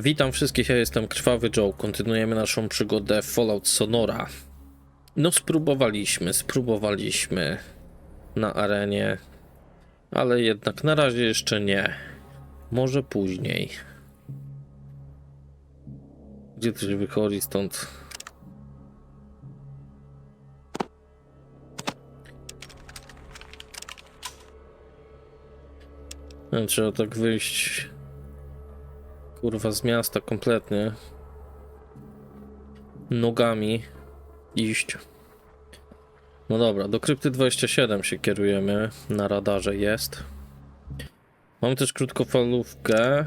Witam wszystkich, ja jestem Krwawy Joe. Kontynuujemy naszą przygodę Fallout Sonora. No spróbowaliśmy, spróbowaliśmy na arenie, ale jednak na razie jeszcze nie. Może później. Gdzie to się wychodzi stąd? Trzeba tak wyjść kurwa z miasta kompletnie. Nogami iść. No dobra, do krypty 27 się kierujemy. Na radarze jest. Mamy też krótkofalówkę.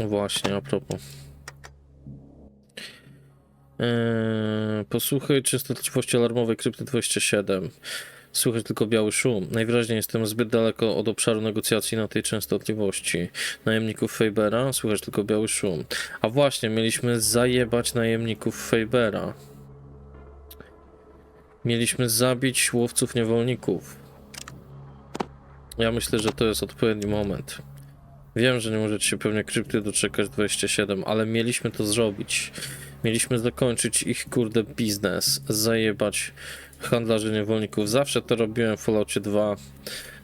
No Właśnie, a propos. Eee, posłuchaj częstotliwości alarmowej krypty 27. Słychać tylko biały szum. Najwyraźniej jestem zbyt daleko od obszaru negocjacji na tej częstotliwości. Najemników Fabera słychać tylko biały szum. A właśnie, mieliśmy zajebać najemników Fabera. Mieliśmy zabić łowców niewolników. Ja myślę, że to jest odpowiedni moment. Wiem, że nie możecie się pewnie krypty doczekać 27, ale mieliśmy to zrobić. Mieliśmy zakończyć ich kurde biznes, zajebać handlarzy niewolników. Zawsze to robiłem w Falloutie 2.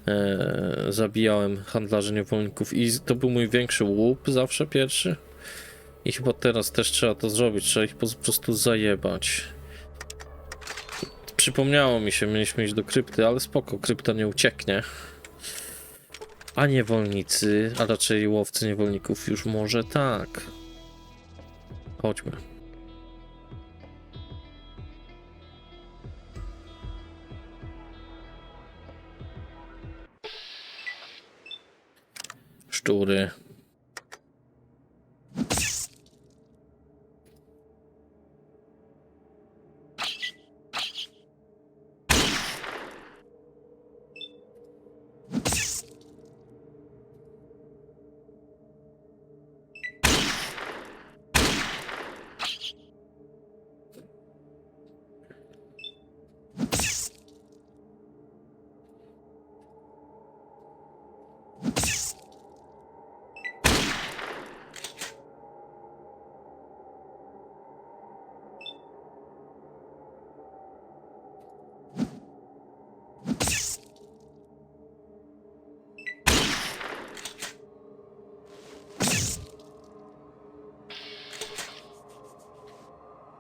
E, zabijałem handlarzy niewolników i to był mój większy łup zawsze pierwszy. I chyba teraz też trzeba to zrobić, trzeba ich po prostu zajebać. Przypomniało mi się, mieliśmy iść do krypty, ale spoko, krypta nie ucieknie. A niewolnicy, a raczej łowcy niewolników już może tak. Chodźmy. ஒரு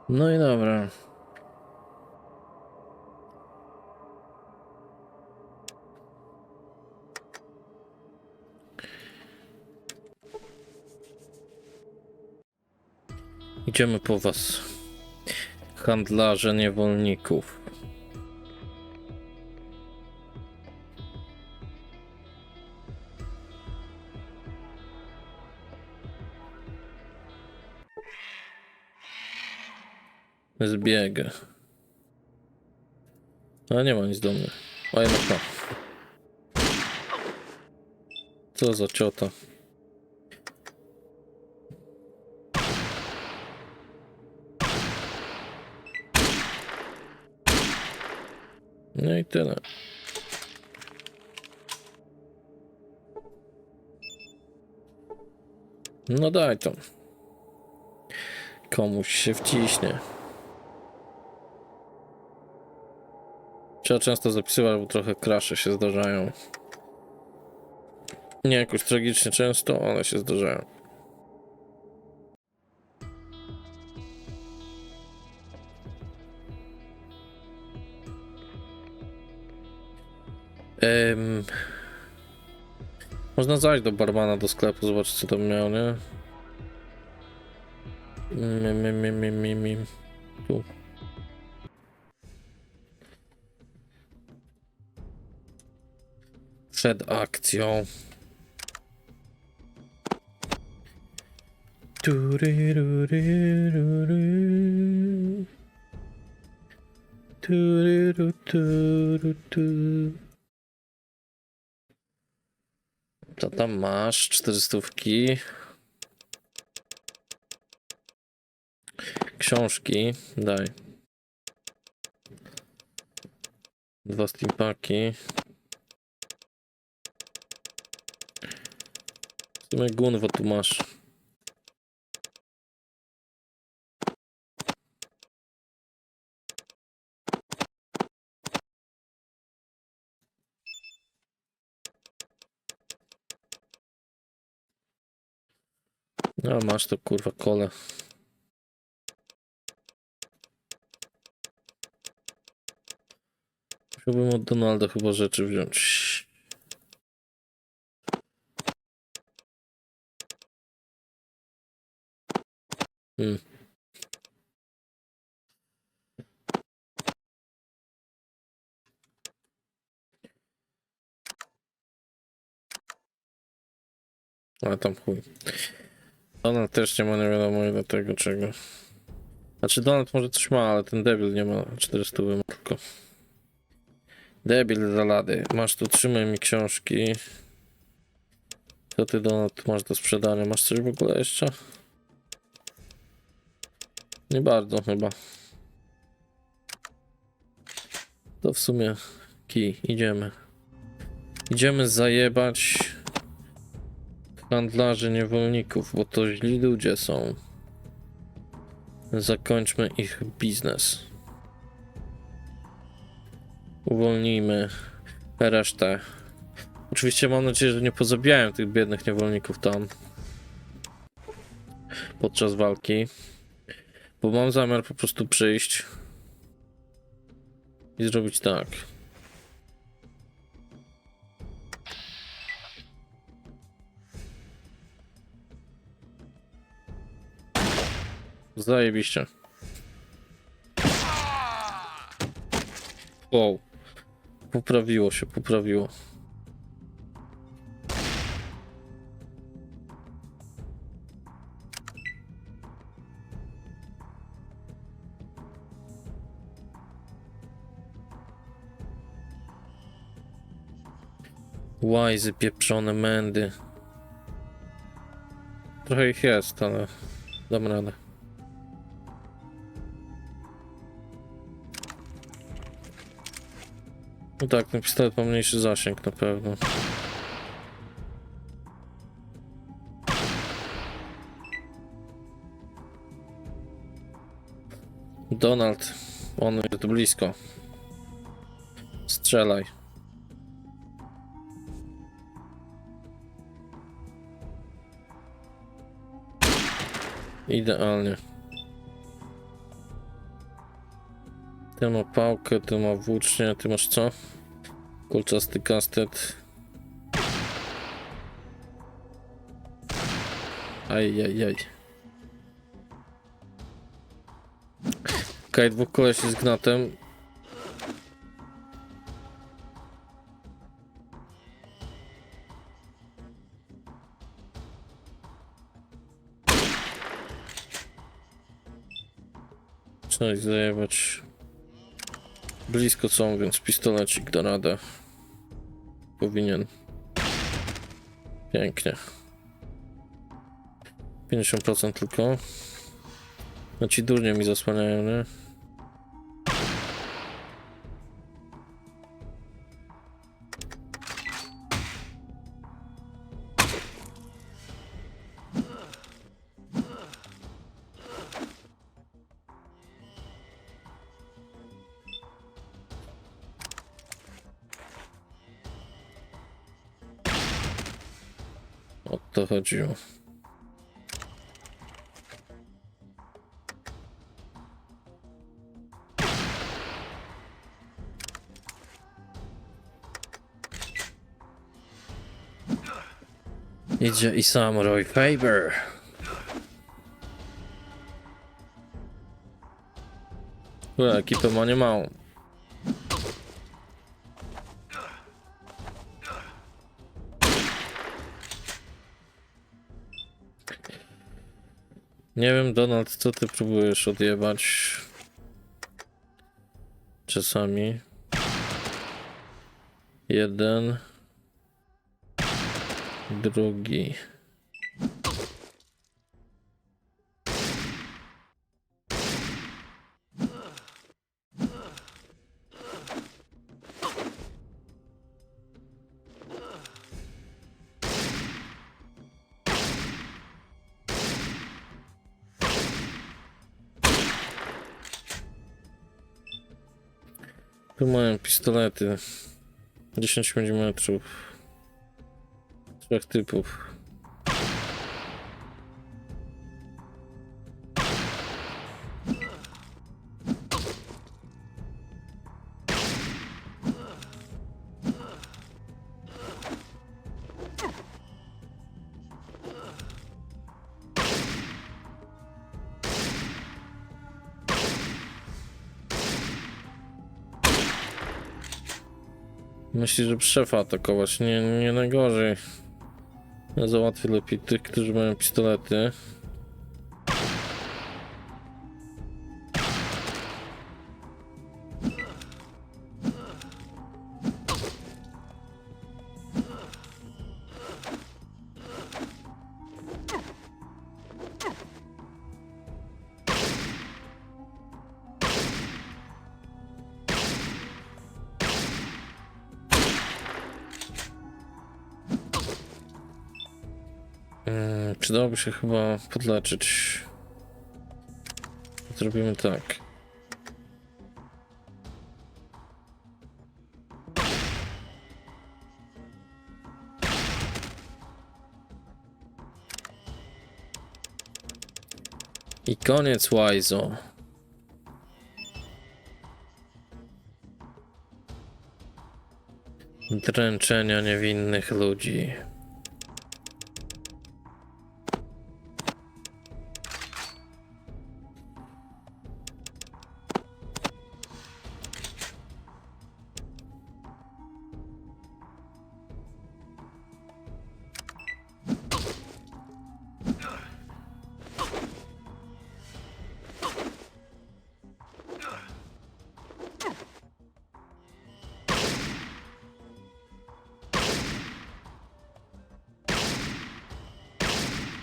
No i dobra. Idziemy po was. Handlarze niewolników. Zbieg. A nie ma nic do mnie. A jednak. Co za ciota. No i tyle. No daj to. Komuś się wciśnie. Trzeba często zapisywać, bo trochę krasze się zdarzają. Nie jakoś tragicznie często, ale się zdarzają. Można zajść do barmana do sklepu, zobaczyć co tam miał, nie? Mi, mi, mi, mi, mi, mi. Tu. Przed akcją. Co tam masz? Czterystówki. Książki. Daj. Dwa steampaki. W sumie Gunwa tu masz. A masz to kurwa kole. Musiałbym od Donalda chyba rzeczy wziąć. Hmm. Ale tam chuj. Donald też nie ma nie wiadomo ile tego czego. Znaczy Donald może coś ma, ale ten debil nie ma 400 ma tylko. Debil za lady. Masz tu, trzymaj mi książki. Co ty Donald masz do sprzedania? Masz coś w ogóle jeszcze? Nie bardzo chyba. To w sumie kij, idziemy. Idziemy zajebać handlarzy niewolników, bo to źli ludzie są. Zakończmy ich biznes. Uwolnijmy resztę. Oczywiście mam nadzieję, że nie pozabijałem tych biednych niewolników tam podczas walki. Bo mam zamiar po prostu przyjść i zrobić tak. Zajebiście. Wow. Poprawiło się, poprawiło. Łajzy, pieprzone mędy. Trochę ich jest, ale dam radę. No tak, ten pistolet ma mniejszy zasięg na pewno. Donald, on jest blisko. Strzelaj. Idealnie. Ty ma pałkę, ty ma włócznię, ty masz co? Kolczasty kastet. Ajajaj. Okej, dwóch kolesi z gnatem. Ich zajebać. Blisko są, więc pistolecik da radę. Powinien. Pięknie. 50% tylko. No ci durnie mi zasłaniają, nie? To chodziło. Idzie i sam Roy Faber. Ue, ekipę ma nie małą. Nie wiem, Donald, co ty próbujesz odjebać? Czasami. Jeden. Drugi. Mają pistolety. 10 mm. Trzech typów. Myśli, że szefa atakować. Nie, nie najgorzej. Ja załatwię lepiej tych, którzy mają pistolety. Się chyba podleczyć. Zrobimy tak. I koniec Wajzo. Dręczenia niewinnych ludzi.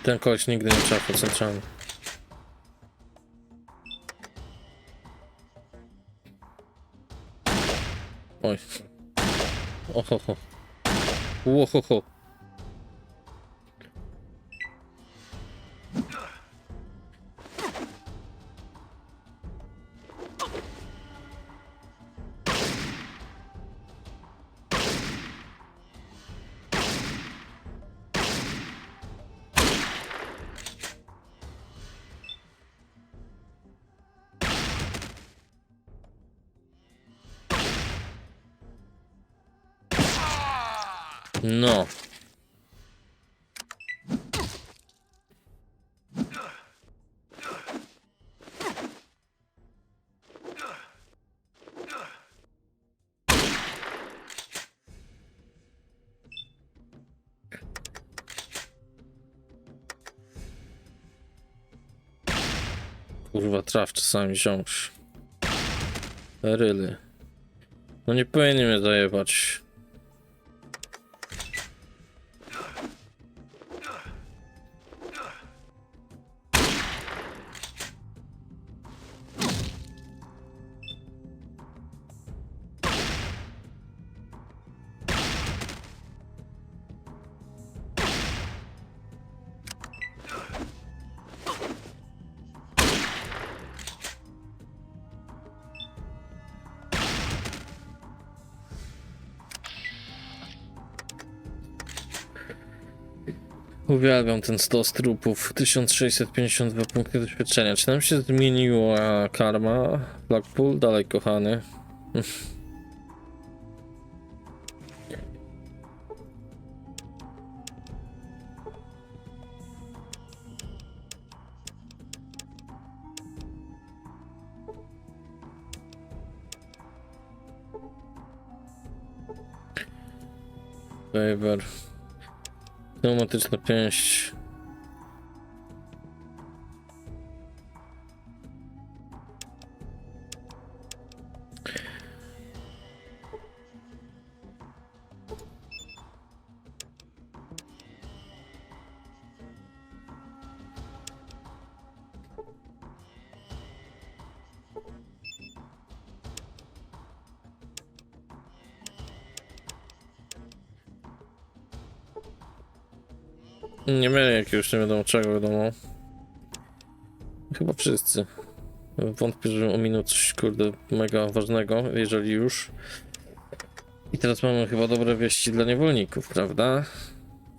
Ten koleś nigdy nie trafił centralny. Oj. Ohoho. Łohoho. Kurwa, traf czasami wziąć. Ryly. No nie powinien mnie zajebać. Uwielbiam ten stos trupów. 1652 punkty doświadczenia. Czy nam się zmieniła karma? Blackpool? Dalej kochany. não uma 3 na. Nie mieli jakiegoś nie wiadomo czego, wiadomo. Chyba wszyscy. Wątpię, że ominął coś, kurde, mega ważnego, jeżeli już. I teraz mamy chyba dobre wieści dla niewolników, prawda?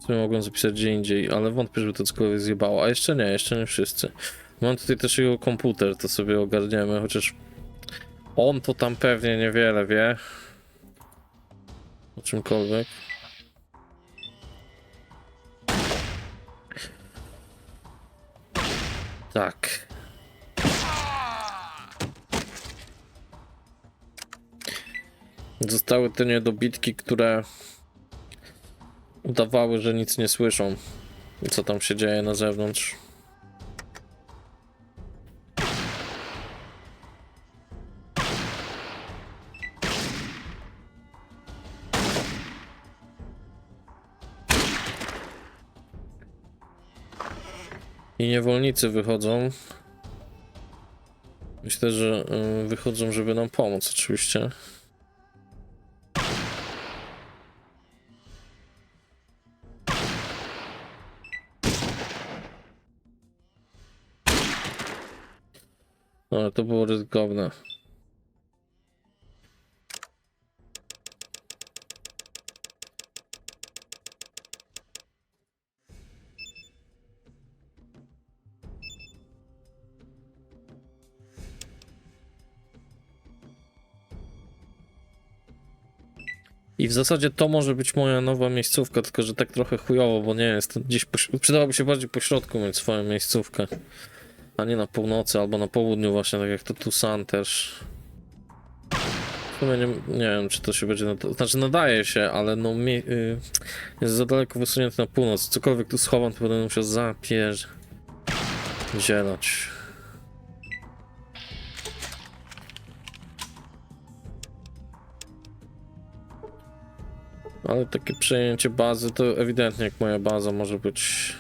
Co mogą zapisać gdzie indziej, ale wątpię, żeby to cokolwiek zjebało. A jeszcze nie, jeszcze nie wszyscy. Mam tutaj też jego komputer, to sobie ogarniemy, chociaż on to tam pewnie niewiele wie. O czymkolwiek. Tak. Zostały te niedobitki, które udawały, że nic nie słyszą. Co tam się dzieje na zewnątrz. Niewolnicy wychodzą. Myślę, że y, wychodzą, żeby nam pomóc, oczywiście. Ale to było ryzykowne. I w zasadzie to może być moja nowa miejscówka, tylko że tak trochę chujowo, bo nie jest. Gdzieś przydałoby się bardziej po środku mieć swoją miejscówkę, a nie na północy albo na południu właśnie, tak jak to Tucson też. W sumie nie, nie wiem, czy to się będzie nada- Znaczy nadaje się, ale no mi, y, jest za daleko wysunięty na północ. Cokolwiek tu schowam, to będę musiał zapierz... Zielać. Ale takie przejęcie bazy to ewidentnie jak moja baza może być.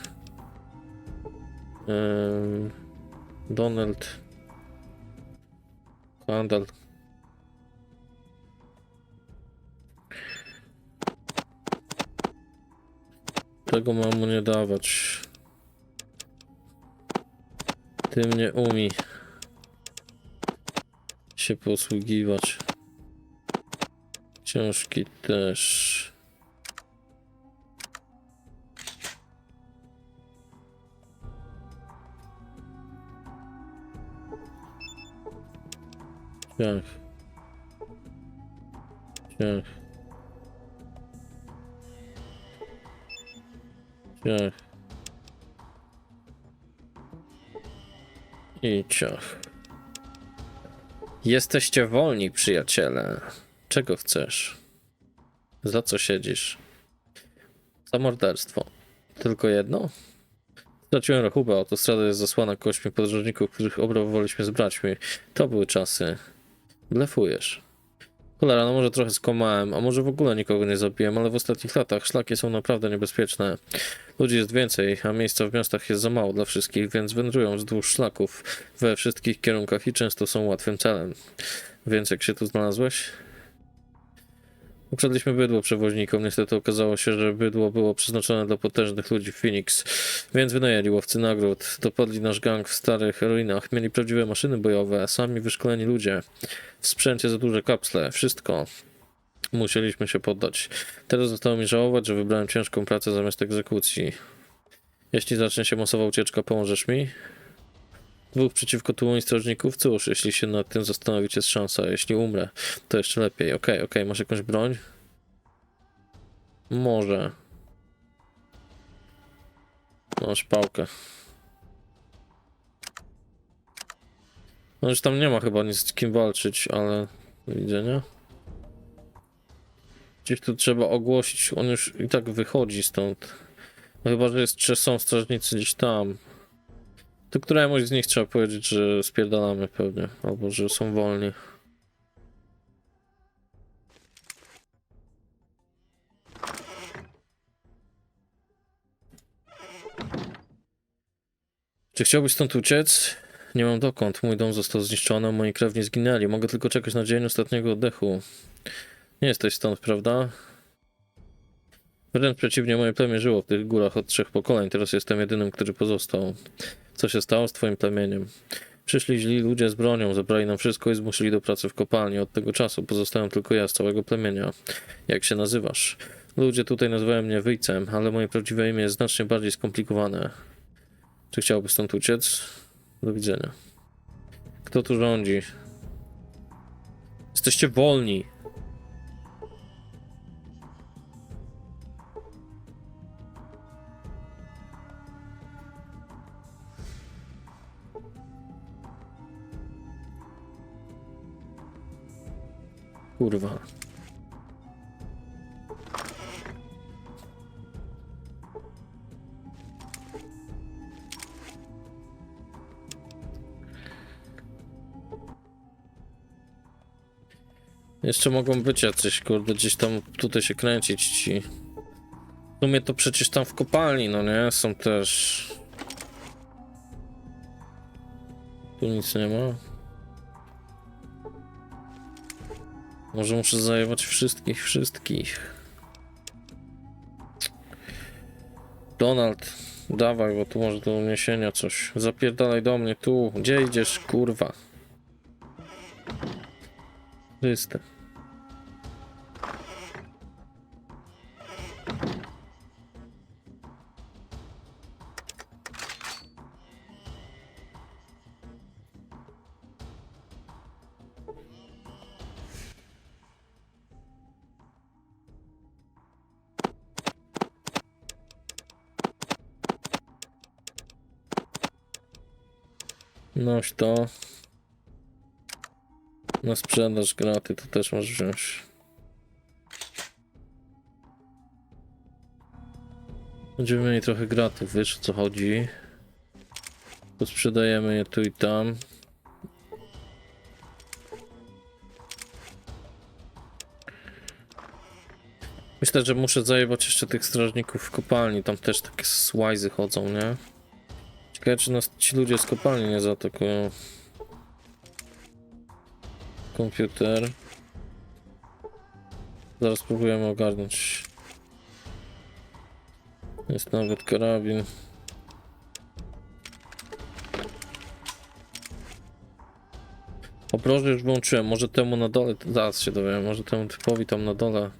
Ym, Donald. Tego mam mu nie dawać. Tym nie umi się posługiwać. Książki też. Ciach. Ciach. Ciach. I ciach. Jesteście wolni, przyjaciele. Czego chcesz? Za co siedzisz? Za morderstwo. Tylko jedno? Straciłem rachubę, autostrada jest zasłana kośćmi podróżników, których obrabowaliśmy z braćmi. To były czasy. Blefujesz. Cholera, no może trochę skomałem, a może w ogóle nikogo nie zabiłem, ale w ostatnich latach szlaki są naprawdę niebezpieczne. Ludzi jest więcej, a miejsca w miastach jest za mało dla wszystkich, więc wędrują wzdłuż szlaków we wszystkich kierunkach i często są łatwym celem. Więc jak się tu znalazłeś? Ukradliśmy bydło przewoźnikom. Niestety okazało się, że bydło było przeznaczone dla potężnych ludzi w Phoenix, więc wynajęli łowcy nagród. Dopadli nasz gang w starych ruinach. Mieli prawdziwe maszyny bojowe, sami wyszkoleni ludzie. W sprzęcie za duże kapsle. Wszystko. Musieliśmy się poddać. Teraz zostało mi żałować, że wybrałem ciężką pracę zamiast egzekucji. Jeśli zacznie się masowa ucieczka, pomożesz mi? Dwóch przeciwko tłumowi strażników? Cóż, jeśli się nad tym zastanowić, jest szansa. Jeśli umrę, to jeszcze lepiej. Okej, okej, masz jakąś broń? Może. Masz pałkę. No już tam nie ma chyba nic z kim walczyć, ale do widzenia. Gdzieś tu trzeba ogłosić, on już i tak wychodzi stąd. No chyba, że jest, że są strażnicy gdzieś tam. To któremuś z nich trzeba powiedzieć, że spierdalamy pewnie, albo że są wolni. Czy chciałbyś stąd uciec? Nie mam dokąd. Mój dom został zniszczony, moi krewni zginęli. Mogę tylko czekać na dzień ostatniego oddechu. Nie jesteś stąd, prawda? Wręcz przeciwnie, moje plemię żyło w tych górach od trzech pokoleń. Teraz jestem jedynym, który pozostał. Co się stało z twoim plemieniem? Przyszli źli ludzie z bronią, zabrali nam wszystko i zmusili do pracy w kopalni. Od tego czasu pozostałem tylko ja z całego plemienia. Jak się nazywasz? Ludzie tutaj nazywają mnie wyjcem, ale moje prawdziwe imię jest znacznie bardziej skomplikowane. Czy chciałbyś stąd uciec? Do widzenia. Kto tu rządzi? Jesteście wolni. Kurwa. Jeszcze mogą być jacyś, kurde, gdzieś tam tutaj się kręcić ci. W sumie to przecież tam w kopalni, no nie? Są też... Tu nic nie ma. Może muszę zajmować wszystkich, wszystkich. Donald, dawaj, bo tu może do uniesienia coś. Zapierdalaj do mnie, tu. Gdzie idziesz, kurwa? Czyste. Noś to. Na sprzedaż graty to też możesz wziąć. Będziemy mieli trochę graty, wiesz o co chodzi. Sprzedajemy je tu i tam. Myślę, że muszę zajebać jeszcze tych strażników w kopalni. Tam też takie słajzy chodzą, nie? Ciekawe, czy nas ci ludzie z kopalni nie zaatakują. Komputer. Zaraz spróbujemy ogarnąć. Jest nawet karabin. Obroże już włączyłem. Może temu na dole, zaraz się dowiem, może temu typowi tam na dole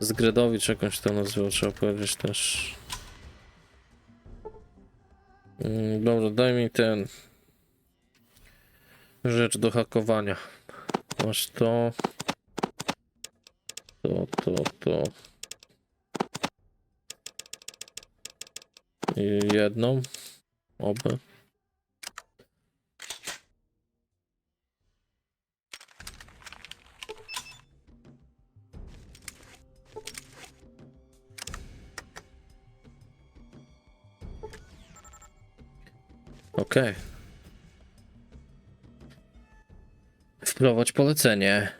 z Gredowi czy jakąś tam nazwę trzeba powiedzieć też. Mm, Dobra, daj mi ten rzecz do hakowania. Masz to. To, to, to. I jedną. Obę. Okej. Wprowadź polecenie.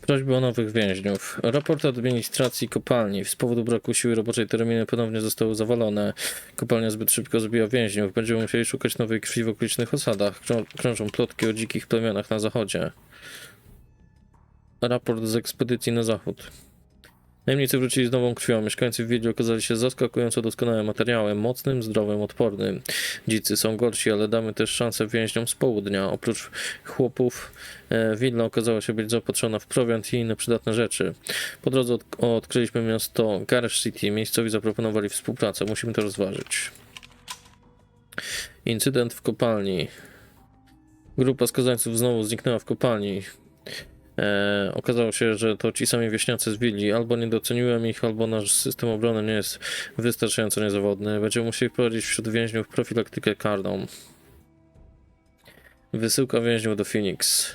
Prośby o nowych więźniów. Raport administracji kopalni. Z powodu braku siły roboczej terminy ponownie zostały zawalone. Kopalnia zbyt szybko zbiła więźniów. Będziemy musieli szukać nowej krwi w okolicznych osadach. Krą- Krążą plotki o dzikich plemionach na zachodzie. Raport z ekspedycji na zachód. Najemnicy wrócili z nową krwią. Mieszkańcy w Wiedzie okazali się zaskakująco doskonałym materiałem, mocnym, zdrowym, odpornym. Dzicy są gorsi, ale damy też szansę więźniom z południa. Oprócz chłopów, e, Wilna okazała się być zaopatrzona w prowiant i inne przydatne rzeczy. Po drodze od, odkryliśmy miasto Garage City. Miejscowi zaproponowali współpracę. Musimy to rozważyć. Incydent w kopalni. Grupa skazańców znowu zniknęła w kopalni. E, okazało się, że to ci sami wieśniacy z willi. Albo nie doceniłem ich, albo nasz system obrony nie jest wystarczająco niezawodny. Będziemy musieli wprowadzić wśród więźniów profilaktykę karną. Wysyłka więźniów do Phoenix.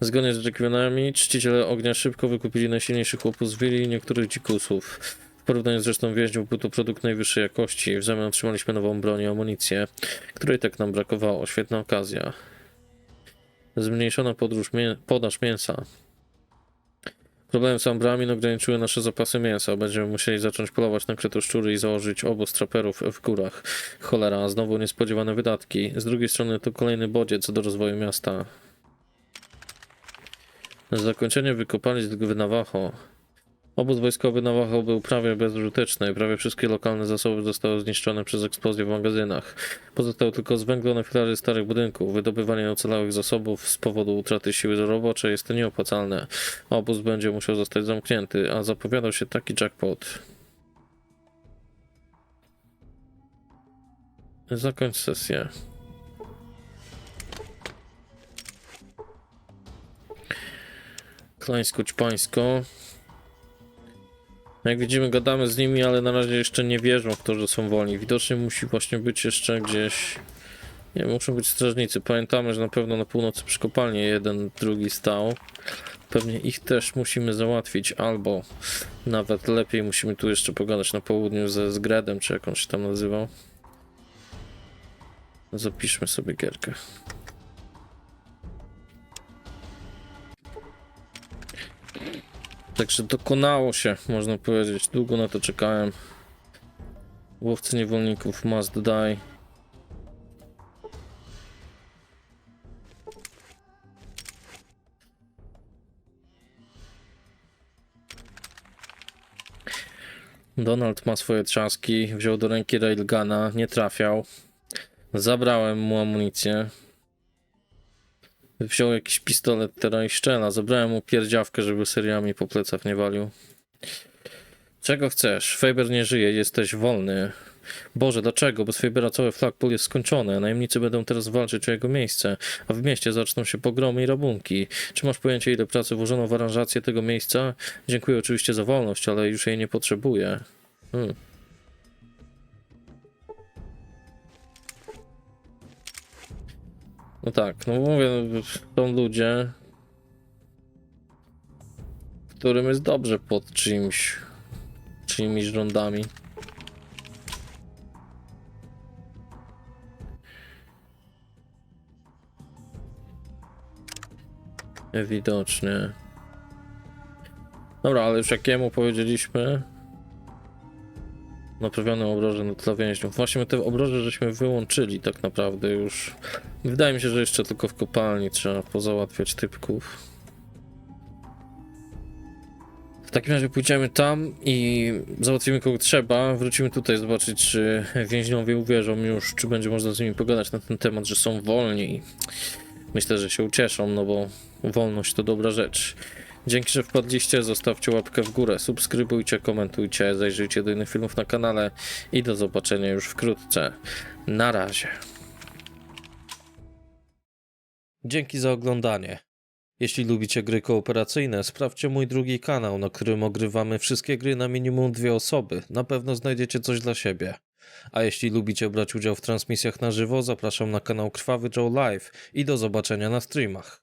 Zgodnie z oczekiwaniami, czciciele ognia szybko wykupili najsilniejszych chłopów z willi i niektórych dzikusów. W porównaniu z resztą więźniów był to produkt najwyższej jakości. W zamian otrzymaliśmy nową broń i amunicję, której tak nam brakowało. Świetna okazja. Zmniejszona podróż mię podaż mięsa. Problemy z ambramin ograniczyły nasze zapasy mięsa. Będziemy musieli zacząć polować na kretoszczury i założyć obóz traperów w górach. Cholera, znowu niespodziewane wydatki. Z drugiej strony to kolejny bodziec do rozwoju miasta. Zakończenie wykopalisk w Navajo. Obóz wojskowy Navajo był prawie bezużyteczny. Prawie wszystkie lokalne zasoby zostały zniszczone przez eksplozję w magazynach. Pozostał tylko zwęglone filary starych budynków. Wydobywanie ocalałych zasobów z powodu utraty siły roboczej jest nieopłacalne. Obóz będzie musiał zostać zamknięty, a zapowiadał się taki jackpot. Zakończ sesję. Klańsko-ćpańsko. Jak widzimy, gadamy z nimi, ale na razie jeszcze nie wierzą w to, że są wolni. Widocznie musi właśnie być jeszcze gdzieś. Nie muszą być strażnicy. Pamiętamy, że na pewno na północy przy kopalni jeden, drugi stał. Pewnie ich też musimy załatwić, albo nawet lepiej musimy tu jeszcze pogadać na południu ze Zgredem, czy jak on się tam nazywał. Zapiszmy sobie gierkę. Także dokonało się, można powiedzieć. Długo na to czekałem. Łowcy niewolników must die. Donald ma swoje trzaski, wziął do ręki railguna, nie trafiał. Zabrałem mu amunicję. Wziął jakiś pistolet teraz i szczela. Zabrałem mu pierdziawkę, żeby seriami po plecach nie walił. Czego chcesz? Faber nie żyje, jesteś wolny. Boże, dlaczego? Bez Fabera cały flagpole jest skończone. Najemnicy będą teraz walczyć o jego miejsce, a w mieście zaczną się pogromy i rabunki. Czy masz pojęcie, ile pracy włożono w aranżację tego miejsca? Dziękuję oczywiście za wolność, ale już jej nie potrzebuję. Hmm. No tak, no mówię, są ludzie, którym jest dobrze pod czyimś, czyimiś rządami. Widocznie. Dobra, ale już jakiemu powiedzieliśmy? Naprawione obroże no dla więźniów. Właśnie te obroże żeśmy wyłączyli tak naprawdę już. Wydaje mi się, że jeszcze tylko w kopalni trzeba pozałatwiać typków. W takim razie pójdziemy tam i załatwimy kogo trzeba. Wrócimy tutaj zobaczyć, czy więźniowie uwierzą już, czy będzie można z nimi pogadać na ten temat, że są wolni. Myślę, że się ucieszą, no bo wolność to dobra rzecz. Dzięki, że wpadliście, zostawcie łapkę w górę, subskrybujcie, komentujcie, zajrzyjcie do innych filmów na kanale i do zobaczenia już wkrótce. Na razie. Dzięki za oglądanie. Jeśli lubicie gry kooperacyjne, sprawdźcie mój drugi kanał, na którym ogrywamy wszystkie gry na minimum dwie osoby. Na pewno znajdziecie coś dla siebie. A jeśli lubicie brać udział w transmisjach na żywo, zapraszam na kanał Krwawy Joe Live i do zobaczenia na streamach.